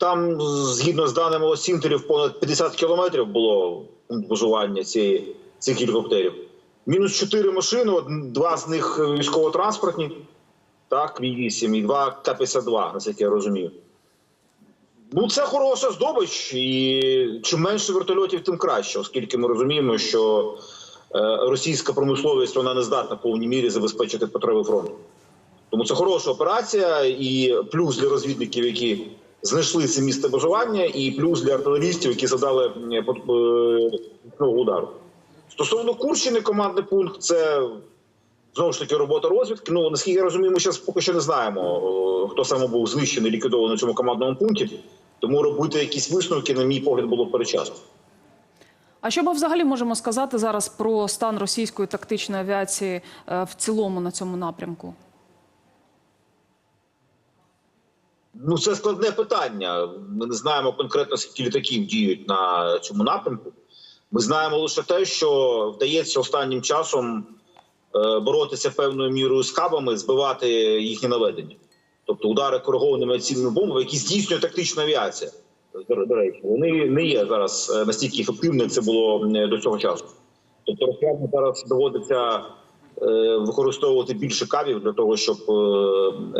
там, згідно з даними осінтерів, понад 50 кілометрів було цієї, цих гелікоптерів. Мінус 4 машини, два з них військово-транспортні, так, Мі-8 і два К-52, наскільки я розумію. Ну, це хороша здобич, і чим менше вертольотів, тим краще, оскільки ми розуміємо, що е, російська промисловість вона не здатна в повній мірі забезпечити потреби фронту. Тому це хороша операція, і плюс для розвідників, які знайшли це місце базування, і плюс для артилерістів, які задали е, по- е, ну, удару. Стосовно Курщини, командний пункт це знову ж таки робота розвідки. Ну наскільки я розумію, ми зараз поки що не знаємо, е, хто саме був знищений, ліквідований на цьому командному пункті. Тому робити якісь висновки, на мій погляд, було перечасно. А що ми взагалі можемо сказати зараз про стан російської тактичної авіації е, в цілому на цьому напрямку? Ну, це складне питання. Ми не знаємо конкретно, скільки літаків діють на цьому напрямку. Ми знаємо лише те, що вдається останнім часом е, боротися певною мірою з кабами, збивати їхнє наведення. Тобто удари коригованими цільними бомбами, які здійснює тактична авіація. До, речі, вони не є зараз е, настільки ефективними, це було до цього часу. Тобто росіянам зараз доводиться е, використовувати більше кабів для того, щоб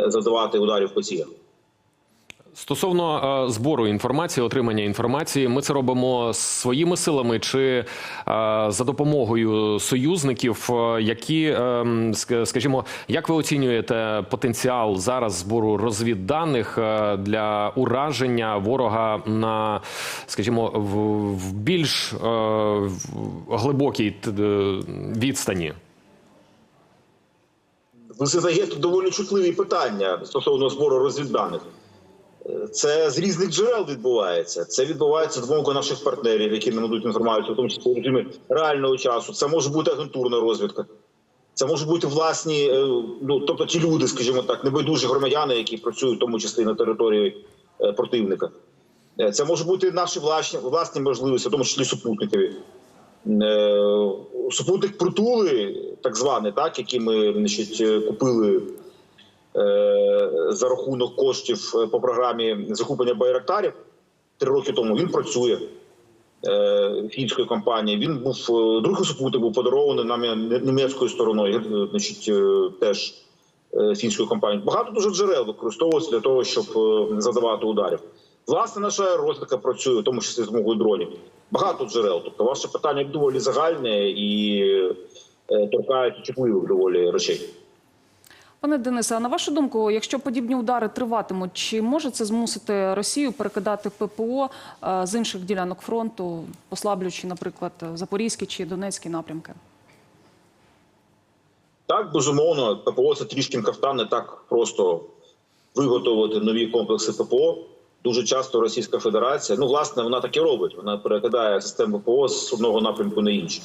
завдавати ударів по цілях. Стосовно е, збору інформації, отримання інформації, ми це робимо своїми силами чи е, за допомогою союзників, е, які, скажімо, як ви оцінюєте потенціал зараз збору розвідданих для ураження ворога на, скажімо, в, більш глибокій відстані? Ви задаєте доволі чутливі питання стосовно збору розвідданих. Це з різних джерел відбувається. Це відбувається з двома наших партнерів, які нам надають інформацію, в тому числі в режимі реального часу. Це може бути агентурна розвідка. Це можуть бути власні, е, ну тобто ті люди, скажімо так, небайдужі громадяни, які працюють в тому числі на території е, противника. Е, Це можуть бути наші власні, власні можливості, в тому числі супутникові. Супутник притули, так званий, так, який ми значить, купили за рахунок коштів е, по програмі закуплення байрактарів три роки тому. Він працює е, фінської компанії. Він був е, другий супутник був подарований нам е, німецькою стороною, е, значить, е, теж е, фінською компанією. Багато дуже джерел використовується для того, щоб е, задавати ударів. Власне, наша розвідка працює, в тому числі з мовою дронів. Багато джерел. Тобто, ваше питання доволі загальне і е, торкається чутливих доволі речей. Пане Денисе, а на вашу думку, якщо подібні удари триватимуть, чи може це змусити Росію перекидати ППО е, з інших ділянок фронту, послаблюючи, наприклад, Запорізький чи Донецький напрямки? Так, безумовно, ППО це трішки кафтан, не так просто виготовити нові комплекси ППО. Дуже часто Російська Федерація, ну власне, вона так і робить. Вона перекидає систему ППО з одного напрямку на інший.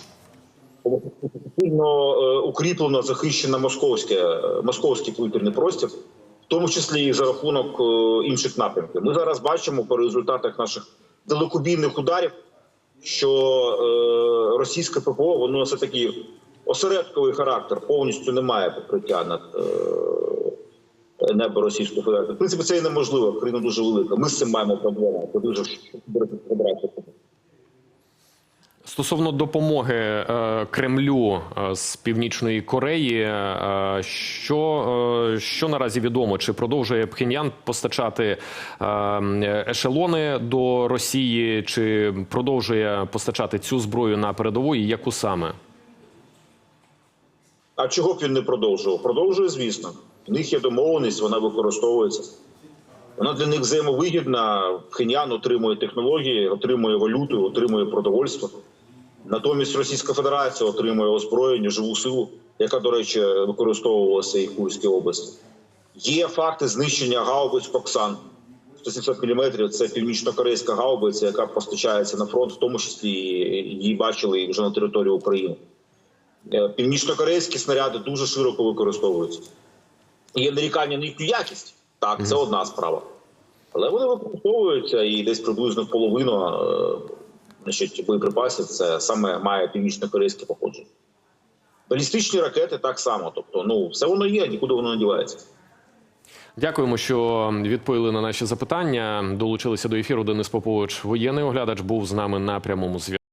Сильно е, укріплено захищено московське, московський повітряний простір, в тому числі і за рахунок е, інших напрямків. Ми зараз бачимо по результатах наших далекобійних ударів, що е, російське ППО воно все таки осередковий характер, повністю не покриття над небо Російської Федерації. В принципі, це і неможливо. Країна дуже велика. Ми з цим маємо проблему. Це дуже Федерація. Стосовно допомоги е, Кремлю е, з Північної Кореї, е, що, що наразі відомо? Чи продовжує Пхеньян постачати ешелони до Росії, чи продовжує постачати цю зброю на передову і яку саме? А чого б він не продовжував? Продовжує, звісно. В них є домовленість, вона використовується. Вона для них взаємовигідна. Пхеньян отримує технології, отримує валюту, отримує продовольство. Натомість Російська Федерація отримує озброєння, живу силу, яка, до речі, використовувалася і в Курській області. Є факти знищення гаубиць Коксан. 170 мм – це північно-корейська гаубиця, яка постачається на фронт, в тому числі її бачили вже на території України. Е, Північно-корейські снаряди дуже широко використовуються. Є нарікання на їхню якість. Так, це одна справа. Але вони використовуються і десь приблизно половину е, значить, боєприпасів це саме має північно-корейське походження. Балістичні ракети так само. Тобто, ну, все воно є, нікуди воно не дівається. Дякуємо, що відповіли на наші запитання. Долучилися до ефіру. Денис Попович, воєнний оглядач, був з нами на прямому зв'язку.